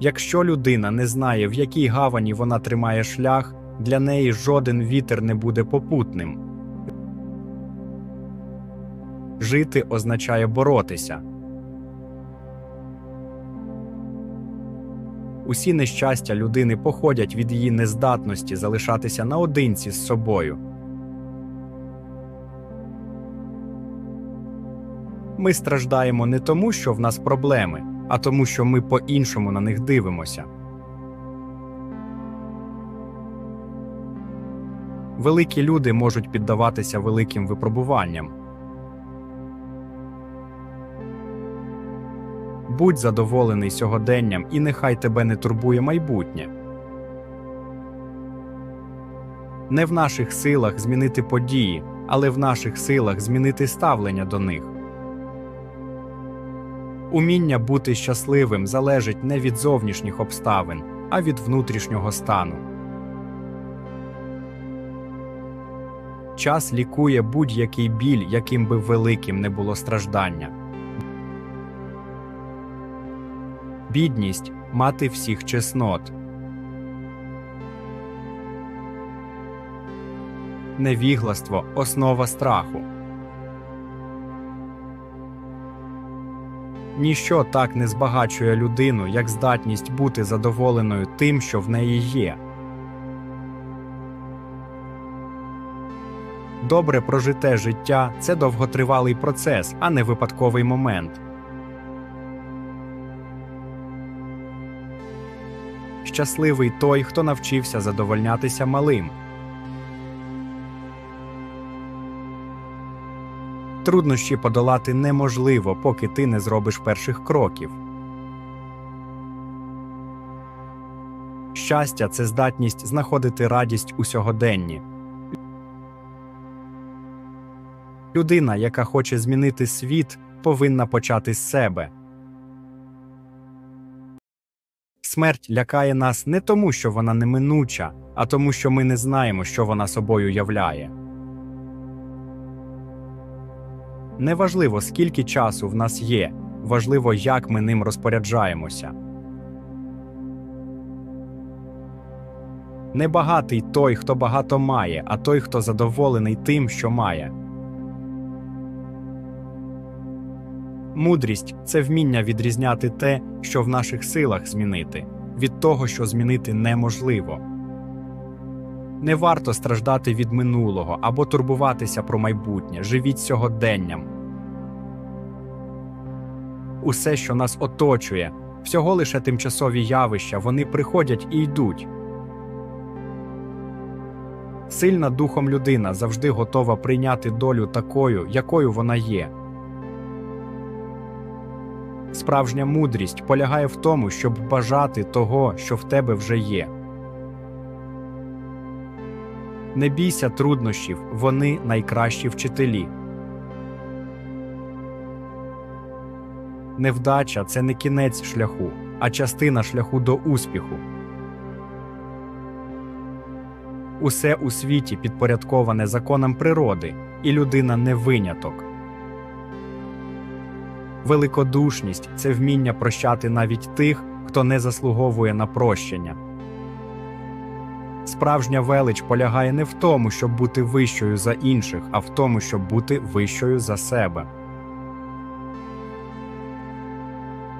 Якщо людина не знає, в якій гавані вона тримає шлях, для неї жоден вітер не буде попутним. Жити означає боротися. Усі нещастя людини походять від її нездатності залишатися наодинці з собою. Ми страждаємо не тому, що в нас проблеми, а тому, що ми по-іншому на них дивимося. Великі люди можуть піддаватися великим випробуванням. Будь задоволений сьогоденням, і нехай тебе не турбує майбутнє. Не в наших силах змінити події, але в наших силах змінити ставлення до них. Уміння бути щасливим залежить не від зовнішніх обставин, а від внутрішнього стану. Час лікує будь-який біль, яким би великим не було страждання. Бідність мати всіх чеснот. Невігластво основа страху. Ніщо так не збагачує людину, як здатність бути задоволеною тим, що в неї є. Добре прожите життя це довготривалий процес, а не випадковий момент. Щасливий той, хто навчився задовольнятися малим. Труднощі подолати неможливо, поки ти не зробиш перших кроків. Щастя це здатність знаходити радість у сьогоденні. Людина, яка хоче змінити світ, повинна почати з себе. Смерть лякає нас не тому, що вона неминуча, а тому, що ми не знаємо, що вона собою являє. Неважливо, скільки часу в нас є, важливо, як ми ним розпоряджаємося. Небагатий той, хто багато має, а той, хто задоволений тим, що має. Мудрість це вміння відрізняти те, що в наших силах змінити, від того, що змінити неможливо. Не варто страждати від минулого або турбуватися про майбутнє, живіть сьогоденням. Усе, що нас оточує, всього лише тимчасові явища, вони приходять і йдуть. Сильна духом людина завжди готова прийняти долю такою, якою вона є. Справжня мудрість полягає в тому, щоб бажати того, що в тебе вже є. Не бійся труднощів, вони найкращі вчителі. Невдача це не кінець шляху, а частина шляху до успіху. Усе у світі підпорядковане законам природи, і людина не виняток. Великодушність це вміння прощати навіть тих, хто не заслуговує на прощення. Справжня велич полягає не в тому, щоб бути вищою за інших, а в тому, щоб бути вищою за себе.